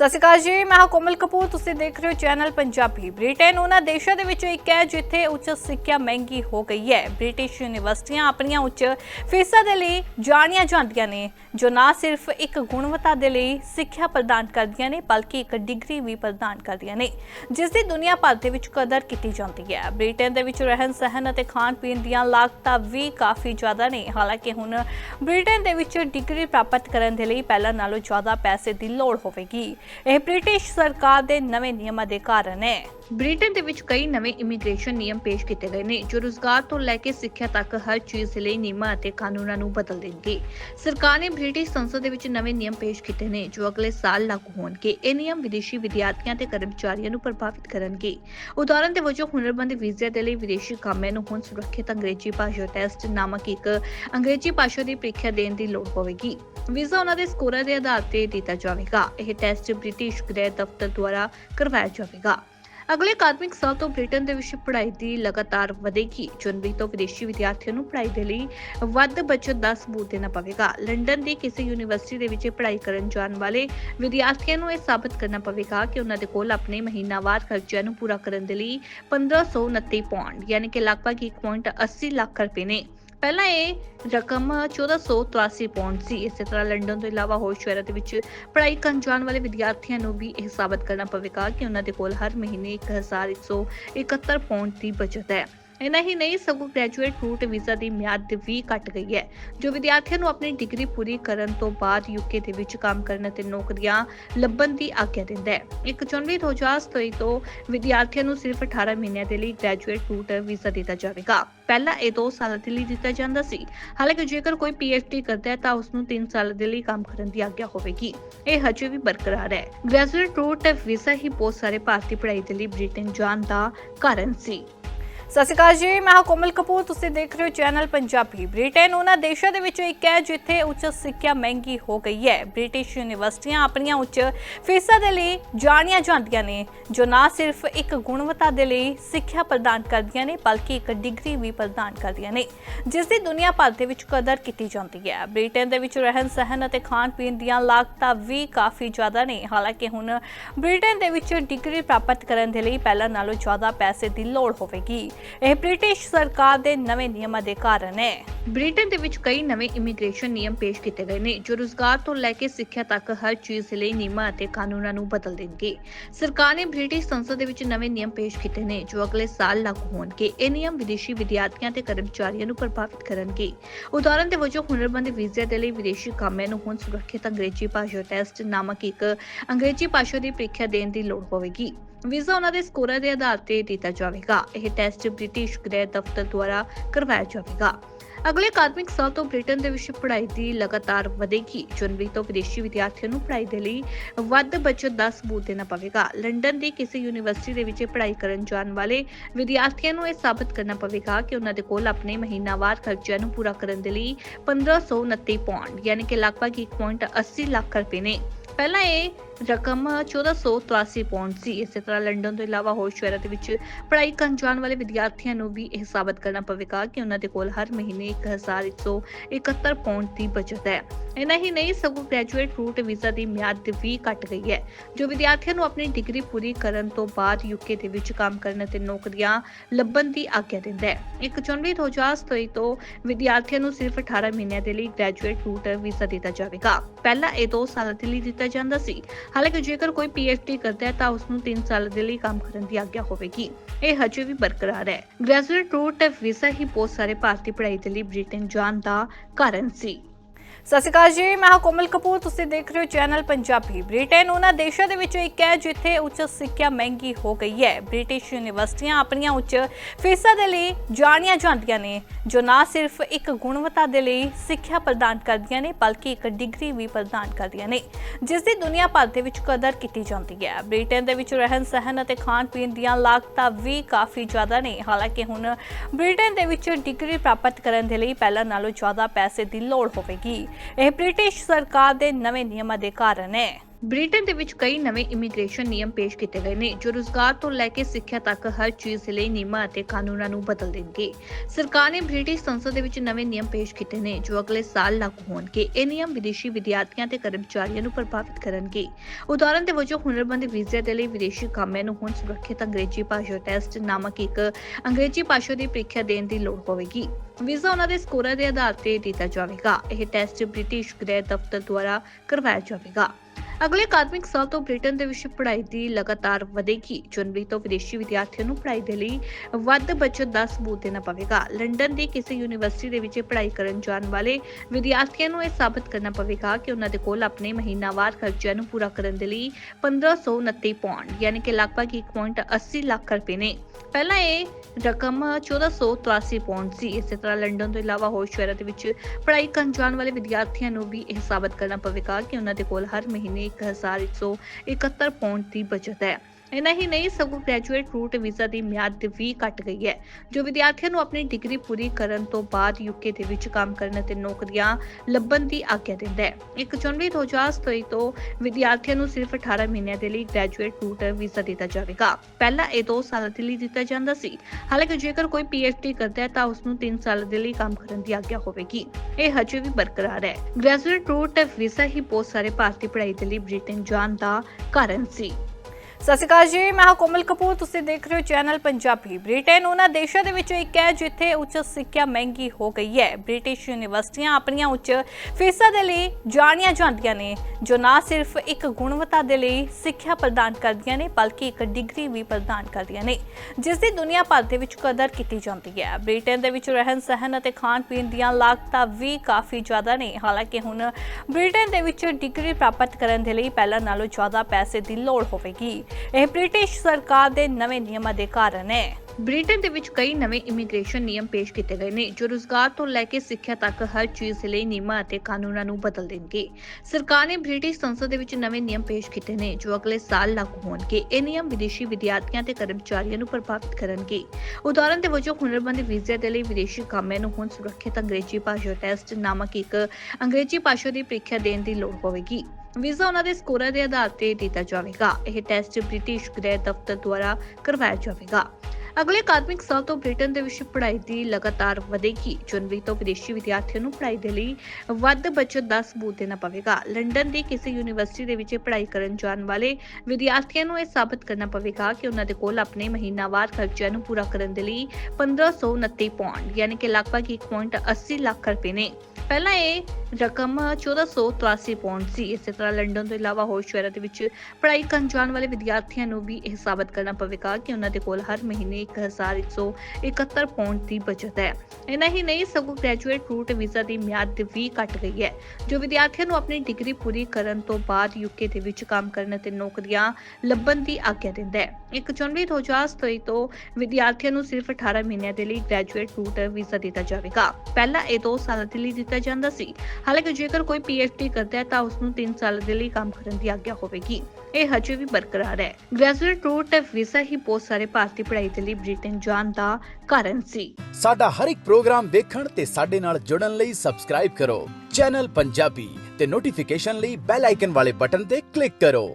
ਸਤਿ ਸ਼੍ਰੀ ਅਕਾਲ ਜੀ, ਮੈਂ ਹਾਂ ਕੋਮਲ ਕਪੂਰ, ਤੁਸੀਂ ਦੇਖ ਰਹੇ ਹੋ ਚੈਨਲ ਪੰਜਾਬੀ ਬ੍ਰਿਟੇਨ। ਉਹਨਾਂ ਦੇਸ਼ਾਂ ਦੇ ਵਿੱਚੋਂ ਇੱਕ ਹੈ ਜਿੱਥੇ ਉੱਚ ਸਿੱਖਿਆ ਮਹਿੰਗੀ ਹੋ ਗਈ ਹੈ। ਬ੍ਰਿਟਿਸ਼ ਯੂਨੀਵਰਸਿਟੀਆਂ ਆਪਣੀਆਂ ਉੱਚ ਫੀਸਾਂ ਦੇ ਲਈ ਜਾਣੀਆਂ ਜਾਂਦੀਆਂ ਨੇ, ਜੋ ਨਾ ਸਿਰਫ ਇੱਕ ਗੁਣਵੱਤਾ ਦੇ ਲਈ ਸਿੱਖਿਆ ਪ੍ਰਦਾਨ ਕਰਦੀਆਂ ਨੇ, ਬਲਕਿ ਇੱਕ ਡਿਗਰੀ ਵੀ ਪ੍ਰਦਾਨ ਕਰਦੀਆਂ ਨੇ। ਜਿਸ ਦੀ ਦੁਨੀਆ ਭਰ ਦੇ ਵਿੱਚ ਕਦਰ ਕੀਤੀ ਜਾਂਦੀ ਹੈ। ਬ੍ਰਿਟੇਨ ਦੇ ਵਿੱਚ ਰਹਿਣ, ਸਹਿਣ ਅਤੇ ਖਾਣ ਪੀਣ ਦੀਆਂ ਲਾਗਤਾਂ ਵੀ ਕਾਫੀ ਜ਼ਿਆਦਾ ਨੇ। ਹਾਲਾਂਕਿ ਹੁਣ ਬ੍ਰਿਟੇਨ ਦੇ ਵਿੱਚ ਡਿਗਰੀ ਪ੍ਰਾਪਤ ਕਰਨ ਦੇ ਲਈ ਪਹਿਲਾਂ ਨਾਲੋਂ ਜ਼ਿਆਦਾ ਪੈਸੇ ਦੀ ਲੋੜ ਹੋਵੇਗੀ। ਇਹ ਬ੍ਰਿਟਿਸ਼ ਸਰਕਾਰ ਦੇ ਨਵੇਂ ਨਿਯਮਾਂ ਦੇ ਕਾਰਨ ਹੈ। ਬ੍ਰਿਟੇਨ ਦੇ ਵਿੱਚ ਕਈ ਨਵੇਂ ਇਮੀਗ੍ਰੇਸ਼ਨ ਨਿਯਮ ਪੇਸ਼ ਕੀਤੇ ਗਏ ਨੇ, ਜੋ ਰੁਜ਼ਗਾਰ ਤੋਂ ਲੈ ਕੇ ਸਿੱਖਿਆ ਤੱਕ ਹਰ ਚੀਜ਼ ਲਈ ਨਿਯਮਾਂ ਅਤੇ ਕਾਨੂੰਨਾਂ ਨੂੰ ਬਦਲ ਦੇਣਗੇ। ਸਰਕਾਰ ਨੇ ਬ੍ਰਿਟਿਸ਼ ਸੰਸਦ ਦੇ ਵਿੱਚ ਨਵੇਂ ਨਿਯਮ ਪੇਸ਼ ਕੀਤੇ ਨੇ, ਜੋ ਅਗਲੇ ਸਾਲ ਲਾਗੂ ਹੋਣਗੇ। ਇਹ ਨਿਯਮ ਵਿਦੇਸ਼ੀ ਵਿਦਿਆਰਥੀਆਂ ਤੇ ਕਰਮਚਾਰੀਆਂ ਨੂੰ ਪ੍ਰਭਾਵਿਤ ਕਰਨਗੇ। ਉਦਾਹਰਨ ਦੇ ਵਜੋਂ, ਹੁਨਰਮੰਦ ਵੀਜ਼ੇ ਦੇ ਲਈ ਵਿਦੇਸ਼ੀ ਕਾਮਿਆਂ ਨੂੰ ਹੁਣ ਸੁਰੱਖਿਅਤ ਅੰਗਰੇਜ਼ੀ ਭਾਸ਼ਾ ਟੈਸਟ ਨਾਮਕ ਇੱਕ ਅੰਗਰੇਜ਼ੀ ਭਾਸ਼ਾ ਦੀ ਪ੍ਰੀਖਿਆ ਦੇਣ ਦੀ ਲੋੜ ਪਵੇਗੀ। ਵੀਜ਼ਾ ਉਹਨਾਂ ਦੇ ਸਕੋਰਾਂ ਦੇ ਆਧਾਰ ਤੇ ਦਿੱਤਾ ਜਾਵੇਗਾ। ਇਹ ਟੈਸਟ ਬ੍ਰਿਟਿਸ਼ ਗ੍ਰਹਿ ਦਫ਼ਤਰ ਦੁਆਰਾ ਕਰਵਾਇਆ ਜਾਵੇਗਾ। ਅਗਲੇ ਅਕਾਦਮਿਕ ਸਾਲ ਤੋਂ ਬ੍ਰਿਟੇਨ ਦੇ ਵਿੱਚ ਪੜ੍ਹਾਈ ਦੀ ਲਗਾਤਾਰ ਵਧੇਗੀ। ਜਨਵਰੀ ਤੋਂ ਵਿਦੇਸ਼ੀ ਵਿਦਿਆਰਥੀਆਂ ਨੂੰ ਪੜ੍ਹਾਈ ਦੇ ਲਈ ਵੱਧ ਬਚਤ ਦਾ ਸਬੂਤ ਦੇਣਾ ਪਵੇਗਾ। ਲੰਡਨ ਦੀ ਕਿਸੇ ਯੂਨੀਵਰਸਿਟੀ ਦੇ ਵਿੱਚ ਪੜ੍ਹਾਈ ਕਰਨ ਜਾਣ ਵਾਲੇ ਵਿਦਿਆਰਥੀਆਂ ਨੂੰ ਇਹ ਸਾਬਤ ਕਰਨਾ ਪਵੇਗਾ ਕਿ ਉਹਨਾਂ ਦੇ ਕੋਲ ਆਪਣੇ ਮਹੀਨਾਵਾਰ ਖਰਚਿਆਂ ਨੂੰ ਪੂਰਾ ਕਰਨ ਦੇ ਲਈ 1529 ਪੌਂਡ, ਯਾਨੀ ਕਿ ਲਗਭਗ 1.80 ਲੱਖ ਰੁਪਏ ਨੇ। ਪਹਿਲਾਂ ਇਹ ਰਕਮ 1483 ਪੌਂਡ ਸੀ। ਇਸੇ ਤਰ੍ਹਾਂ ਲੰਡਨ ਤੋਂ ਇਲਾਵਾ ਹੋਰ ਸ਼ਹਿਰਾਂ ਦੇ ਵਿੱਚ ਪੜ੍ਹਾਈ ਕਰਨ ਜਾਣ ਵਾਲੇ ਵਿਦਿਆਰਥੀਆਂ ਨੂੰ ਵੀ ਇਹ ਸਾਬਤ ਕਰਨਾ ਪਵੇਗਾ ਕਿ ਉਹਨਾਂ ਦੇ ਕੋਲ ਹਰ ਮਹੀਨੇ 1171 ਪੌਂਡ ਦੀ ਬਚਤ ਹੈ। ਇਨਾ ਹੀ ਨਹੀਂ, ਸਗੋਂ ਗ੍ਰੈਜੂਏਟ ਰੂਟ ਵੀਜ਼ਾ ਦੀ ਮਿਆਦ ਵੀ ਘਟ ਗਈ ਹੈ, ਜੋ ਵਿਦਿਆਰਥੀਆਂ ਨੂੰ ਆਪਣੀ ਡਿਗਰੀ ਪੂਰੀ ਕਰਨ ਤੋਂ ਬਾਅਦ ਯੂਕੇ ਦੇ ਵਿੱਚ ਕੰਮ ਕਰਨ ਅਤੇ ਨੌਕਰੀਆਂ ਲੱਭਣ ਦੀ ਆਗਿਆ ਦਿੰਦਾ ਹੈ। ਇੱਕ ਜਨਵਰੀ 2027 ਤੋਂ ਵਿਦਿਆਰਥੀਆਂ ਨੂੰ ਸਿਰਫ 18 ਮਹੀਨਿਆਂ ਦੇ ਲਈ ਗ੍ਰੈਜੂਏਟ ਰੂਟ ਵੀਜ਼ਾ ਦਿੱਤਾ ਜਾਵੇਗਾ। ਪਹਿਲਾਂ ਇਹ 2 ਸਾਲਾਂ ਦੇ ਲਈ ਦਿੱਤਾ ਜਾਂਦਾ ਸੀ। ਹਾਲਾਂਕਿ ਜੇਕਰ ਕੋਈ ਪੀਐਚਡੀ ਕਰਦਾ ਹੈ ਤਾਂ ਉਸ ਨੂੰ 3 ਸਾਲ ਦੇ ਲਈ ਕੰਮ ਕਰਨ ਦੀ ਆਗਿਆ ਹੋਵੇਗੀ। ਇਹ ਹਜੇ ਵੀ ਬਰਕਰਾਰ ਹੈ। ਗ੍ਰੈਜੂਏਟ ਰੂਟ ਵੀਜ਼ਾ ਹੀ ਬਹੁਤ ਸਾਰੇ ਭਾਰਤੀ ਪੜ੍ਹਾਈ ਦੇ ਲਈ ਬ੍ਰਿਟੇਨ ਜਾਣ ਦਾ ਕਾਰਨ ਸੀ। ਸਤਿ ਸ਼੍ਰੀ ਅਕਾਲ ਜੀ, ਮੈਂ ਹਾਂ ਕੋਮਲ ਕਪੂਰ, ਤੁਸੀਂ ਦੇਖ ਰਹੇ ਹੋ ਚੈਨਲ ਪੰਜਾਬੀ। ਬ੍ਰਿਟੇਨ ਉਹਨਾਂ ਦੇਸ਼ਾਂ ਦੇ ਵਿੱਚੋਂ ਇੱਕ ਹੈ ਜਿੱਥੇ ਉੱਚ ਸਿੱਖਿਆ ਮਹਿੰਗੀ ਹੋ ਗਈ ਹੈ। ਬ੍ਰਿਟਿਸ਼ ਯੂਨੀਵਰਸਿਟੀਆਂ ਆਪਣੀਆਂ ਉੱਚ ਫੀਸਾਂ ਦੇ ਲਈ ਜਾਣੀਆਂ ਜਾਂਦੀਆਂ ਨੇ, ਜੋ ਨਾ ਸਿਰਫ ਇੱਕ ਗੁਣਵੱਤਾ ਦੇ ਲਈ ਸਿੱਖਿਆ ਪ੍ਰਦਾਨ ਕਰਦੀਆਂ ਨੇ, ਬਲਕਿ ਇੱਕ ਡਿਗਰੀ ਵੀ ਪ੍ਰਦਾਨ ਕਰਦੀਆਂ ਨੇ, ਜਿਸ ਦੀ ਦੁਨੀਆ ਭਰ ਦੇ ਵਿੱਚ ਕਦਰ ਕੀਤੀ ਜਾਂਦੀ ਹੈ। ਬ੍ਰਿਟੇਨ ਦੇ ਵਿੱਚ ਰਹਿਣ, ਸਹਿਣ ਅਤੇ ਖਾਣ ਪੀਣ ਦੀਆਂ ਲਾਗਤਾਂ ਵੀ ਕਾਫੀ ਜ਼ਿਆਦਾ ਨੇ। ਹਾਲਾਂਕਿ ਹੁਣ ਬ੍ਰਿਟੇਨ ਦੇ ਵਿੱਚ ਡਿਗਰੀ ਪ੍ਰਾਪਤ ਕਰਨ ਦੇ ਲਈ ਪਹਿਲਾਂ ਨਾਲੋਂ ਜ਼ਿਆਦਾ ਪੈਸੇ ਦੀ ਲੋੜ ਹੋਵੇਗੀ। ਇਹ ਬ੍ਰਿਟਿਸ਼ ਸਰਕਾਰ ਦੇ ਨਵੇਂ ਨਿਯਮਾਂ ਦੇ ਕਾਰਨ ਹੈ। ਬ੍ਰਿਟੇਨ ਦੇ ਵਿੱਚ ਕਈ ਨਵੇਂ ਇਮੀਗ੍ਰੇਸ਼ਨ ਨਿਯਮ ਪੇਸ਼ ਕੀਤੇ ਗਏ ਨੇ, ਜੋ ਰੁਜ਼ਗਾਰ ਤੋਂ ਲੈ ਕੇ ਸਿੱਖਿਆ ਤੱਕ ਹਰ ਚੀਜ਼ ਲਈ ਨਿਯਮਾਂ ਅਤੇ ਕਾਨੂੰਨਾਂ ਨੂੰ ਬਦਲ ਦੇਣਗੇ। ਸਰਕਾਰ ਨੇ ਬ੍ਰਿਟਿਸ਼ ਸੰਸਦ ਦੇ ਵਿੱਚ ਨਵੇਂ ਨਿਯਮ ਪੇਸ਼ ਕੀਤੇ ਨੇ, ਜੋ ਅਗਲੇ ਸਾਲ ਲਾਗੂ ਹੋਣਗੇ। ਇਹ ਨਿਯਮ ਵਿਦੇਸ਼ੀ ਵਿਦਿਆਰਥੀਆਂ ਤੇ ਕਰਮਚਾਰੀਆਂ ਨੂੰ ਪ੍ਰਭਾਵਿਤ ਕਰਨਗੇ। ਉਦਾਹਰਨ ਦੇ ਵਜੋਂ, ਹੁਨਰਮੰਦ ਵੀਜ਼ੇ ਦੇ ਲਈ ਵਿਦੇਸ਼ੀ ਕਾਮਿਆਂ ਨੂੰ ਹੁਣ ਸੁਰੱਖਿਅਤ ਅੰਗਰੇਜ਼ੀ ਭਾਸ਼ਾ ਟੈਸਟ ਨਾਮਕ ਇੱਕ ਅੰਗਰੇਜ਼ੀ ਭਾਸ਼ਾ ਦੀ ਪ੍ਰੀਖਿਆ ਦੇਣ ਦੀ ਲੋੜ ਪਵੇਗੀ। ਵੀਜ਼ਾ ਉਹਨਾਂ ਦੇ ਸਕੋਰਾਂ ਦੇ ਆਧਾਰ ਤੇ ਦਿੱਤਾ ਜਾਵੇਗਾ। ਇਹ ਟੈਸਟ ਬ੍ਰਿਟਿਸ਼ ਗ੍ਰਹਿ ਦਫ਼ਤਰ ਦੁਆਰਾ ਕਰਵਾਇਆ ਜਾਵੇਗਾ। ਅਗਲੇ ਅਕਾਦਮਿਕ ਸਾਲ ਤੋਂ ਬ੍ਰਿਟੇਨ ਦੇ ਵਿੱਚ ਪੜ੍ਹਾਈ ਦੀ ਲਗਾਤਾਰ ਵਧੇਗੀ। ਜਨਵਰੀ ਤੋਂ ਵਿਦੇਸ਼ੀ ਵਿਦਿਆਰਥੀਆਂ ਨੂੰ ਪੜ੍ਹਾਈ ਦੇ ਲਈ ਵੱਧ ਬਚਤ ਦਾ ਸਬੂਤ ਦੇਣਾ ਪਵੇਗਾ। ਲੰਡਨ ਦੀ ਕਿਸੇ ਯੂਨੀਵਰਸਿਟੀ ਦੇ ਵਿੱਚ ਪੜ੍ਹਾਈ ਕਰਨ ਜਾਣ ਵਾਲੇ ਵਿਦਿਆਰਥੀਆਂ ਨੂੰ ਇਹ ਸਾਬਤ ਕਰਨਾ ਪਵੇਗਾ ਕਿ ਉਹਨਾਂ ਦੇ ਕੋਲ ਆਪਣੇ ਮਹੀਨਾਵਾਰ ਖਰਚਿਆਂ ਨੂੰ ਪੂਰਾ ਕਰਨ ਦੇ ਲਈ 1529 ਪੌਂਡ, ਯਾਨੀ ਕਿ ਲਗਭਗ 1.80 ਲੱਖ ਰੁਪਏ ਨੇ। ਪਹਿਲਾਂ ਇਹ ਰਕਮ 1483 ਪੌਂਡ ਸੀ। ਇਸੇ ਤਰ੍ਹਾਂ ਲੰਡਨ ਤੋਂ ਇਲਾਵਾ ਹੋਰ ਸ਼ਹਿਰਾਂ ਦੇ ਵਿੱਚ ਪੜ੍ਹਾਈ ਕਰਨ ਜਾਣ ਵਾਲੇ ਵਿਦਿਆਰਥੀਆਂ ਨੂੰ ਵੀ ਇਹ ਸਾਬਤ ਕਰਨਾ ਪਵੇਗਾ ਕਿ ਉਹਨਾਂ ਦੇ ਕੋਲ ਹਰ ਮਹੀਨੇ 1171 ਪੌਂਡ ਦੀ ਬਚਤ ਹੈ। ਇਨਾ ਹੀ ਨਹੀਂ, ਸਗੋਂ ਗ੍ਰੈਜੂਏਟ ਰੂਟ ਵੀਜ਼ਾ ਦੀ ਮਿਆਦ ਵੀ ਘਟ ਗਈ ਹੈ, ਜੋ ਵਿਦਿਆਰਥੀਆਂ ਨੂੰ ਆਪਣੀ ਡਿਗਰੀ ਪੂਰੀ ਕਰਨ ਤੋਂ ਬਾਅਦ ਯੂਕੇ ਦੇ ਵਿੱਚ ਕੰਮ ਕਰਨ ਅਤੇ ਨੌਕਰੀਆਂ ਲੱਭਣ ਦੀ ਆਗਿਆ ਦਿੰਦਾ ਹੈ। ਇੱਕ ਜਨਵਰੀ 2027 ਤੋਂ ਵਿਦਿਆਰਥੀਆਂ ਨੂੰ ਸਿਰਫ 18 ਮਹੀਨਿਆਂ ਦੇ ਲਈ ਗ੍ਰੈਜੂਏਟ ਰੂਟ ਵੀਜ਼ਾ ਦਿੱਤਾ ਜਾਵੇਗਾ। ਪਹਿਲਾਂ ਇਹ 2 ਸਾਲਾਂ ਦੇ ਲਈ ਦਿੱਤਾ ਜਾਂਦਾ ਸੀ। ਹਾਲਾਂਕਿ ਜੇਕਰ ਕੋਈ ਪੀਐਚਡੀ ਕਰਦਾ ਹੈ ਤਾਂ ਉਸ ਨੂੰ 3 ਸਾਲ ਦੇ ਲਈ ਕੰਮ ਕਰਨ ਦੀ ਆਗਿਆ ਹੋਵੇਗੀ। ਇਹ ਹਜੇ ਵੀ ਬਰਕਰਾਰ ਹੈ। ਗ੍ਰੈਜੂਏਟ ਰੂਟ ਵੀਜ਼ਾ ਹੀ ਬਹੁਤ ਸਾਰੇ ਭਾਰਤੀ ਪੜ੍ਹਾਈ ਦੇ ਲਈ ਬ੍ਰਿਟੇਨ ਜਾਣ ਦਾ ਕਾਰਨ ਸੀ। ਸਤਿ ਸ਼੍ਰੀ ਅਕਾਲ ਜੀ, ਮੈਂ ਹਾਂ ਕੋਮਲ ਕਪੂਰ, ਤੁਸੀਂ ਦੇਖ ਰਹੇ ਹੋ ਚੈਨਲ ਪੰਜਾਬੀ ਬ੍ਰਿਟੇਨ। ਉਹਨਾਂ ਦੇਸ਼ਾਂ ਦੇ ਵਿੱਚੋਂ ਇੱਕ ਹੈ ਜਿੱਥੇ ਉੱਚ ਸਿੱਖਿਆ ਮਹਿੰਗੀ ਹੋ ਗਈ ਹੈ। ਬ੍ਰਿਟਿਸ਼ ਯੂਨੀਵਰਸਿਟੀਆਂ ਆਪਣੀਆਂ ਉੱਚ ਫੀਸਾਂ ਦੇ ਲਈ ਜਾਣੀਆਂ ਜਾਂਦੀਆਂ ਨੇ, ਜੋ ਨਾ ਸਿਰਫ ਇੱਕ ਗੁਣਵੱਤਾ ਦੇ ਲਈ ਸਿੱਖਿਆ ਪ੍ਰਦਾਨ ਕਰਦੀਆਂ ਨੇ, ਬਲਕਿ ਇੱਕ ਡਿਗਰੀ ਵੀ ਪ੍ਰਦਾਨ ਕਰਦੀਆਂ ਨੇ, ਜਿਸ ਦੀ ਦੁਨੀਆ ਭਰ ਦੇ ਵਿੱਚ ਕਦਰ ਕੀਤੀ ਜਾਂਦੀ ਹੈ। ਬ੍ਰਿਟੇਨ ਦੇ ਵਿੱਚ ਰਹਿਣ, ਸਹਿਣ ਅਤੇ ਖਾਣ ਪੀਣ ਦੀਆਂ ਲਾਗਤਾਂ ਵੀ ਕਾਫੀ ਜ਼ਿਆਦਾ ਨੇ। ਹਾਲਾਂਕਿ ਹੁਣ ਬ੍ਰਿਟੇਨ ਦੇ ਵਿੱਚ ਡਿਗਰੀ ਪ੍ਰਾਪਤ ਕਰਨ ਦੇ ਲਈ ਪਹਿਲਾਂ ਨਾਲੋਂ ਜ਼ਿਆਦਾ ਪੈਸੇ ਦੀ ਲੋੜ ਹੋਵੇਗੀ। ਇਹ ਬ੍ਰਿਟਿਸ਼ ਸਰਕਾਰ ਦੇ ਨਵੇਂ ਨਿਯਮਾਂ ਦੇ ਕਾਰਨ ਹੈ। ਬ੍ਰਿਟੇਨ ਦੇ ਵਿੱਚ ਕਈ ਨਵੇਂ ਇਮੀਗ੍ਰੇਸ਼ਨ ਨਿਯਮ ਪੇਸ਼ ਕੀਤੇ ਗਏ ਨੇ, ਜੋ ਰੁਜ਼ਗਾਰ ਤੋਂ ਲੈ ਕੇ ਸਿੱਖਿਆ ਤੱਕ ਹਰ ਚੀਜ਼ ਲਈ ਨਿਯਮਾਂ ਅਤੇ ਕਾਨੂੰਨਾਂ ਨੂੰ ਬਦਲ ਦੇਣਗੇ। ਸਰਕਾਰ ਨੇ ਬ੍ਰਿਟਿਸ਼ ਸੰਸਦ ਦੇ ਵਿੱਚ ਨਵੇਂ ਨਿਯਮ ਪੇਸ਼ ਕੀਤੇ ਨੇ, ਜੋ ਅਗਲੇ ਸਾਲ ਲਾਗੂ ਹੋਣਗੇ। ਇਹ ਨਿਯਮ ਵਿਦੇਸ਼ੀ ਵਿਦਿਆਰਥੀਆਂ ਤੇ ਕਰਮਚਾਰੀਆਂ ਨੂੰ ਪ੍ਰਭਾਵਿਤ ਕਰਨਗੇ। ਉਦਾਹਰਨ ਦੇ ਵਜੋਂ, ਹੁਨਰਮੰਦ ਵੀਜ਼ੇ ਦੇ ਲਈ ਵਿਦੇਸ਼ੀ ਕਾਮਿਆਂ ਨੂੰ ਹੁਣ ਸੁਰੱਖਿਅਤ ਅੰਗਰੇਜ਼ੀ ਭਾਸ਼ਾ ਟੈਸਟ ਨਾਮਕ ਇੱਕ ਅੰਗਰੇਜ਼ੀ ਭਾਸ਼ਾ ਦੀ ਪ੍ਰੀਖਿਆ ਦੇਣ ਦੀ ਲੋੜ ਹੋਵੇਗੀ ਵੀਜ਼ਾ ਉਹਨਾਂ ਦੇ ਸਕੋਰਾਂ ਦੇ ਆਧਾਰ ਤੇ ਦਿੱਤਾ ਜਾਵੇਗਾ। ਇਹ ਟੈਸਟ ਬ੍ਰਿਟਿਸ਼ ਗ੍ਰਹਿ ਦਫ਼ਤਰ ਦੁਆਰਾ ਕਰਵਾਇਆ ਜਾਵੇਗਾ। ਅਗਲੇ ਅਕਾਦਮਿਕ ਸਾਲ ਤੋਂ ਬ੍ਰਿਟਨ ਦੇ ਵਿੱਚ ਪੜ੍ਹਾਈ ਦੀ ਲਗਾਤਾਰ ਵਧੇਗੀ। ਜਨਵਰੀ ਤੋਂ ਵਿਦੇਸ਼ੀ ਵਿਦਿਆਰਥੀਆਂ ਨੂੰ ਪੜ੍ਹਾਈ ਦੇ ਲਈ ਵੱਧ ਬਚਤ ਦਾ ਸਬੂਤ ਦੇਣਾ ਪਵੇਗਾ। ਲੰਡਨ ਦੀ ਕਿਸੇ ਯੂਨੀਵਰਸਿਟੀ ਦੇ ਵਿੱਚ ਪੜ੍ਹਾਈ ਕਰਨ ਜਾਣ ਵਾਲੇ ਵਿਦਿਆਰਥੀਆਂ ਨੂੰ ਇਹ ਸਾਬਤ ਕਰਨਾ ਪਵੇਗਾ ਕਿ ਉਹਨਾਂ ਦੇ ਕੋਲ ਆਪਣੇ ਮਹੀਨਾਵਾਰ ਖਰਚਿਆਂ ਨੂੰ ਪੂਰਾ ਕਰਨ ਦੇ ਲਈ 1529 ਪੌਂਡ, ਯਾਨੀ ਕਿ ਲਗਭਗ 1.80 ਲੱਖ ਰੁਪਏ ਨੇ। ਪਹਿਲਾਂ ਇਹ ਰਕਮ 1483 ਪੌਂਡ ਸੀ। ਇਸੇ ਤਰ੍ਹਾਂ ਲੰਡਨ ਤੋਂ ਇਲਾਵਾ ਹੋਰ ਸ਼ਹਿਰਾਂ ਦੇ ਵਿੱਚ ਪੜ੍ਹਾਈ ਕਰਨ ਜਾਣ ਵਾਲੇ ਵਿਦਿਆਰਥੀਆਂ ਨੂੰ ਵੀ ਇਹ ਸਾਬਤ ਕਰਨਾ ਪਵੇਗਾ ਕਿ ਉਹਨਾਂ ਦੇ ਕੋਲ ਹਰ ਮਹੀਨੇ 1171 ਪੌਂਡ ਦੀ ਬਚਤ ਹੈ। ਇਨਾ ਹੀ ਨਹੀਂ, ਸਗੋਂ ਗ੍ਰੈਜੂਏਟ ਰੂਟ ਵੀਜ਼ਾ ਦੀ ਮਿਆਦ ਵੀ ਘਟ ਗਈ ਹੈ, ਜੋ ਵਿਦਿਆਰਥੀਆਂ ਨੂੰ ਆਪਣੀ ਡਿਗਰੀ ਪੂਰੀ ਕਰਨ ਤੋਂ ਬਾਅਦ ਯੂਕੇ ਦੇ ਵਿੱਚ ਕੰਮ ਕਰਨ ਅਤੇ ਨੌਕਰੀਆਂ ਲੱਭਣ ਦੀ ਆਗਿਆ ਦਿੰਦਾ ਹੈ। 1 ਜਨਵਰੀ 2027 ਤੋਂ ਵਿਦਿਆਰਥੀਆਂ ਨੂੰ ਸਿਰਫ 18 ਮਹੀਨਿਆਂ ਦੇ ਲਈ ਗ੍ਰੈਜੂਏਟ ਰੂਟ ਵੀਜ਼ਾ ਦਿੱਤਾ ਜਾਵੇਗਾ। ਪਹਿਲਾਂ ਇਹ 2 ਸਾਲਾਂ ਦੇ ਲਈ ਦਿੱਤਾ ਜਾਂਦਾ ਸੀ। ਹਾਲਾਂਕਿ ਜੇਕਰ ਕੋਈ ਪੀਐਚਡੀ ਕਰਦਾ ਹੈ ਤਾਂ ਉਸ ਨੂੰ 3 ਸਾਲ ਦੇ ਲਈ ਕੰਮ ਕਰਨ ਦੀ ਆਗਿਆ ਹੋਵੇਗੀ। ਇਹ ਹਜੇ ਵੀ ਬਰਕਰਾਰ ਹੈ। ਗ੍ਰੈਜੂਏਟ ਰੂਟ ਵੀਜ਼ਾ ਹੀ ਬਹੁਤ ਸਾਰੇ ਭਾਰਤੀ ਪੜ੍ਹਾਈ ਦੇ ਲਈ ਬ੍ਰਿਟੇਨ ਜਾਣ ਦਾ ਕਾਰਨ ਸੀ। ਸਤਿ ਸ਼੍ਰੀ ਅਕਾਲ ਜੀ, ਮੈਂ ਹਾਂ ਕੋਮਲ ਕਪੂਰ, ਤੁਸੀਂ ਦੇਖ ਰਹੇ ਹੋ ਚੈਨਲ ਪੰਜਾਬੀ ਬ੍ਰਿਟੇਨ। ਉਹਨਾਂ ਦੇਸ਼ਾਂ ਦੇ ਵਿੱਚੋਂ ਇੱਕ ਹੈ ਜਿੱਥੇ ਉੱਚ ਸਿੱਖਿਆ ਮਹਿੰਗੀ ਹੋ ਗਈ ਹੈ। ਬ੍ਰਿਟਿਸ਼ ਯੂਨੀਵਰਸਿਟੀਆਂ ਆਪਣੀਆਂ ਉੱਚ ਫੀਸਾਂ ਦੇ ਲਈ ਜਾਣੀਆਂ ਜਾਂਦੀਆਂ ਨੇ, ਜੋ ਨਾ ਸਿਰਫ ਇੱਕ ਗੁਣਵੱਤਾ ਦੇ ਲਈ ਸਿੱਖਿਆ ਪ੍ਰਦਾਨ ਕਰਦੀਆਂ ਨੇ, ਬਲਕਿ ਇੱਕ ਡਿਗਰੀ ਵੀ ਪ੍ਰਦਾਨ ਕਰਦੀਆਂ ਨੇ, ਜਿਸ ਦੀ ਦੁਨੀਆ ਭਰ ਦੇ ਵਿੱਚ ਕਦਰ ਕੀਤੀ ਜਾਂਦੀ ਹੈ। ਬ੍ਰਿਟੇਨ ਦੇ ਵਿੱਚ ਰਹਿਣ, ਸਹਿਣ ਅਤੇ ਖਾਣ ਪੀਣ ਦੀਆਂ ਲਾਗਤਾਂ ਵੀ ਕਾਫੀ ਜ਼ਿਆਦਾ ਨੇ। ਹਾਲਾਂਕਿ ਹੁਣ ਬ੍ਰਿਟੇਨ ਦੇ ਵਿੱਚ ਡਿਗਰੀ ਪ੍ਰਾਪਤ ਕਰਨ ਦੇ ਲਈ ਪਹਿਲਾਂ ਨਾਲੋਂ ਜ਼ਿਆਦਾ ਪੈਸੇ ਦੀ ਲੋੜ ਹੋਵੇਗੀ। ਇਹ ਬ੍ਰਿਟਿਸ਼ ਸਰਕਾਰ ਦੇ ਨਵੇਂ ਨਿਯਮਾਂ ਦੇ ਕਾਰਨ ਹੈ। ਬ੍ਰਿਟੇਨ ਦੇ ਵਿੱਚ ਕਈ ਨਵੇਂ ਇਮੀਗ੍ਰੇਸ਼ਨ ਨਿਯਮ ਪੇਸ਼ ਕੀਤੇ ਗਏ ਨੇ, ਜੋ ਰੁਜ਼ਗਾਰ ਤੋਂ ਲੈ ਕੇ ਸਿੱਖਿਆ ਤੱਕ ਹਰ ਚੀਜ਼ ਲਈ ਨਿਯਮਾਂ ਅਤੇ ਕਾਨੂੰਨਾਂ ਨੂੰ ਬਦਲ ਦੇਣਗੇ। ਸਰਕਾਰ ਨੇ ਬ੍ਰਿਟਿਸ਼ ਸੰਸਦ ਦੇ ਵਿੱਚ ਨਵੇਂ ਨਿਯਮ ਪੇਸ਼ ਕੀਤੇ ਨੇ, ਜੋ ਅਗਲੇ ਸਾਲ ਲਾਗੂ ਹੋਣਗੇ। ਇਹ ਨਿਯਮ ਵਿਦੇਸ਼ੀ ਵਿਦਿਆਰਥੀਆਂ ਤੇ ਕਰਮਚਾਰੀਆਂ ਨੂੰ ਪ੍ਰਭਾਵਿਤ ਕਰਨਗੇ। ਉਦਾਹਰਨ ਦੇ ਵਜੋਂ, ਹੁਨਰਮੰਦ ਵੀਜ਼ੇ ਦੇ ਲਈ ਵਿਦੇਸ਼ੀ ਕਾਮਿਆਂ ਨੂੰ ਹੁਣ ਸੁਰੱਖਿਅਤ ਅੰਗਰੇਜ਼ੀ ਭਾਸ਼ਾ ਟੈਸਟ ਨਾਮਕ ਇੱਕ ਅੰਗਰੇਜ਼ੀ ਭਾਸ਼ਾ ਦੀ ਪ੍ਰੀਖਿਆ ਦੇਣ ਦੀ ਲੋੜ ਪਵੇਗੀ। ਵੀਜ਼ਾ ਉਹਨਾਂ ਦੇ ਸਕੋਰਾਂ ਦੇ ਆਧਾਰ ਤੇ ਦਿੱਤਾ ਜਾਵੇਗਾ। ਇਹ ਟੈਸਟ ਬ੍ਰਿਟਿਸ਼ ਗ੍ਰਹਿ ਦਫ਼ਤਰ ਦੁਆਰਾ ਕਰਵਾਇਆ ਜਾਵੇਗਾ। ਅਗਲੇ ਅਕਾਦਮਿਕ ਸਾਲ ਤੋਂ ਬ੍ਰਿਟਨ ਦੇ ਵਿੱਚ ਪੜ੍ਹਾਈ ਦੀ ਲਗਾਤਾਰ ਵਧੇਗੀ। ਜਨਵਰੀ ਤੋਂ ਵਿਦੇਸ਼ੀ ਵਿਦਿਆਰਥੀਆਂ ਨੂੰ ਪੜ੍ਹਾਈ ਦੇ ਲਈ ਵੱਧ ਬਚਤ ਦਾ ਸਬੂਤ ਦੇਣਾ ਪਵੇਗਾ। ਲੰਡਨ ਦੀ ਕਿਸੇ ਯੂਨੀਵਰਸਿਟੀ ਦੇ ਵਿੱਚ ਪੜ੍ਹਾਈ ਕਰਨ ਜਾਣ ਵਾਲੇ ਵਿਦਿਆਰਥੀਆਂ ਨੂੰ ਇਹ ਸਾਬਤ ਕਰਨਾ ਪਵੇਗਾ ਕਿ ਉਹਨਾਂ ਦੇ ਕੋਲ ਆਪਣੇ ਮਹੀਨਾਵਾਰ ਖਰਚਿਆਂ ਨੂੰ ਪੂਰਾ ਕਰਨ ਦੇ ਲਈ 1529 ਪੌਂਡ, ਯਾਨੀ ਕਿ ਲਗਭਗ 1.80 ਲੱਖ ਰੁਪਏ ਨੇ। ਪਹਿਲਾਂ ਇਹ ਰਕਮ 1483 ਪੌਂਡ ਸੀ। ਇਸੇ ਤਰ੍ਹਾਂ ਲੰਡਨ ਤੋਂ ਇਲਾਵਾ ਹੋਰ ਸ਼ਹਿਰਾਂ ਦੇ ਵਿੱਚ ਪੜ੍ਹਾਈ ਕਰਨ ਜਾਣ ਵਾਲੇ ਵਿਦਿਆਰਥੀਆਂ ਨੂੰ ਵੀ ਇਹ ਸਾਬਤ ਕਰਨਾ ਪਵੇਗਾ ਕਿ ਉਹਨਾਂ ਦੇ ਕੋਲ ਹਰ ਮਹੀਨੇ 1171 ਪੌਂਡ ਦੀ ਬਚਤ ਹੈ। ਇਨਾ ਹੀ ਨਹੀਂ, ਸਗੋਂ ਗ੍ਰੈਜੂਏਟ ਰੂਟ ਵੀਜ਼ਾ ਦੀ ਮਿਆਦ ਵੀ ਘਟ ਗਈ ਹੈ, ਜੋ ਵਿਦਿਆਰਥੀਆਂ ਨੂੰ ਆਪਣੀ ਡਿਗਰੀ ਪੂਰੀ ਕਰਨ ਤੋਂ ਬਾਅਦ ਯੂਕੇ ਦੇ ਵਿੱਚ ਕੰਮ ਕਰਨ ਅਤੇ ਨੌਕਰੀਆਂ ਲੱਭਣ ਦੀ ਆਗਿਆ ਦਿੰਦਾ ਹੈ। 1 ਜਨਵਰੀ 2027 ਤੋਂ ਵਿਦਿਆਰਥੀਆਂ ਨੂੰ ਸਿਰਫ 18 ਮਹੀਨਿਆਂ ਦੇ ਲਈ ਗ੍ਰੈਜੂਏਟ ਰੂਟ ਵੀਜ਼ਾ ਦਿੱਤਾ ਜਾਵੇਗਾ। ਪਹਿਲਾਂ ਇਹ 2 ਸਾਲਾਂ ਦੇ ਲਈ ਦਿੱਤਾ ਜਾਂਦਾ ਸੀ। ਹਾਲਾਂਕਿ ਜੇਕਰ ਕੋਈ ਪੀਐਚਡੀ ਕਰਦਾ ਹੈ, ਤਾਂ ਉਸ ਨੂੰ 3 ਸਾਲ ਦੇ ਲਈ ਕੰਮ ਕਰਨ ਦੀ ਆਗਿਆ ਹੋਵੇਗੀ। ਇਹ ਹਜੇ ਵੀ ਬਰਕਰਾਰ ਹੈ। ਗ੍ਰੈਜੂਏਟ ਰੂਟ ਵੀਜ਼ਾ ਹੀ ਬਹੁਤ ਸਾਰੇ ਭਾਰਤੀ ਪੜ੍ਹਾਈ ਦੇ ਲਈ ਬ੍ਰਿਟੇਨ ਜਾਣ ਦਾ ਕਾਰਨ ਸੀ। ਸਾਡਾ ਹਰ ਇੱਕ ਪ੍ਰੋਗਰਾਮ ਦੇਖਣ ਤੇ ਸਾਡੇ ਨਾਲ ਜੁੜਨ ਲਈ ਸਬਸਕ੍ਰਾਈਬ ਕਰੋ। ਚੈਨਲ ਪੰਜਾਬੀ ਤੇ ਨੋਟੀਫਿਕੇਸ਼ਨ ਲਈ ਬੈਲ ਆਈਕਨ ਵਾਲੇ ਬਟਨ ਤੇ ਕਲਿੱਕ ਕਰੋ।